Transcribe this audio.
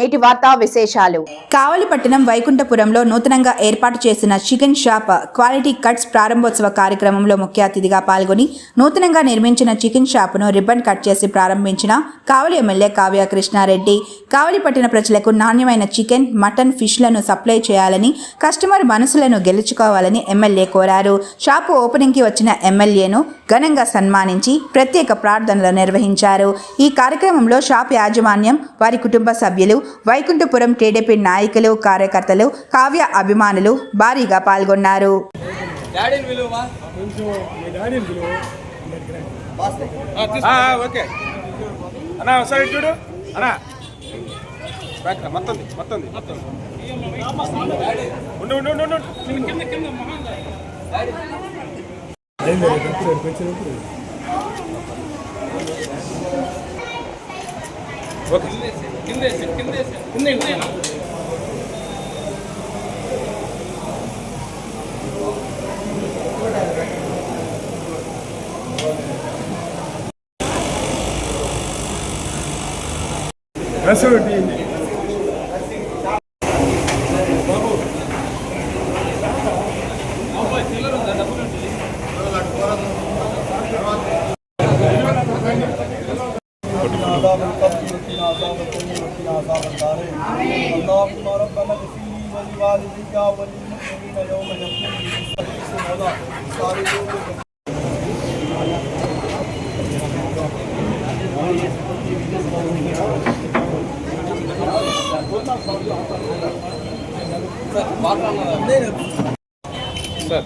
నేటి వార్తా విశేషాలు. కావలిపట్టణం వైకుంఠపురంలో నూతనంగా ఏర్పాటు చేసిన చికెన్ షాప్ క్వాలిటీ కట్స్ ప్రారంభోత్సవ కార్యక్రమంలో ముఖ్య అతిథిగా పాల్గొని నూతనంగా నిర్మించిన చికెన్ షాపును రిబ్బన్ కట్ చేసి ప్రారంభించిన కావలి ఎమ్మెల్యే కావ్య కృష్ణారెడ్డి. కావలిపట్టణ ప్రజలకు నాణ్యమైన చికెన్ మటన్ ఫిష్లను సప్లై చేయాలని కస్టమర్ మనసులను గెలుచుకోవాలని ఎమ్మెల్యే కోరారు. షాపు ఓపెనింగ్కి వచ్చిన ఎమ్మెల్యేను ఘనంగా సన్మానించి ప్రత్యేక ప్రార్థనలు నిర్వహించారు. ఈ కార్యక్రమంలో షాప్ యాజమాన్యం వారి కుటుంబ సభ్యులు వైకుంఠపురం టీడీపీ నాయకులు కార్యకర్తలు కావ్య అభిమానులు భారీగా పాల్గొన్నారు. ఓకే అన్నా ఒకసారి ఇటు చూడు عذاب القبر وقنا عذاب القبر وقنا عذاب النار اللهم ربنا اغفر لي ولوالدي وللمؤمنين يوم يقوم الحساب ولا صالحون సార్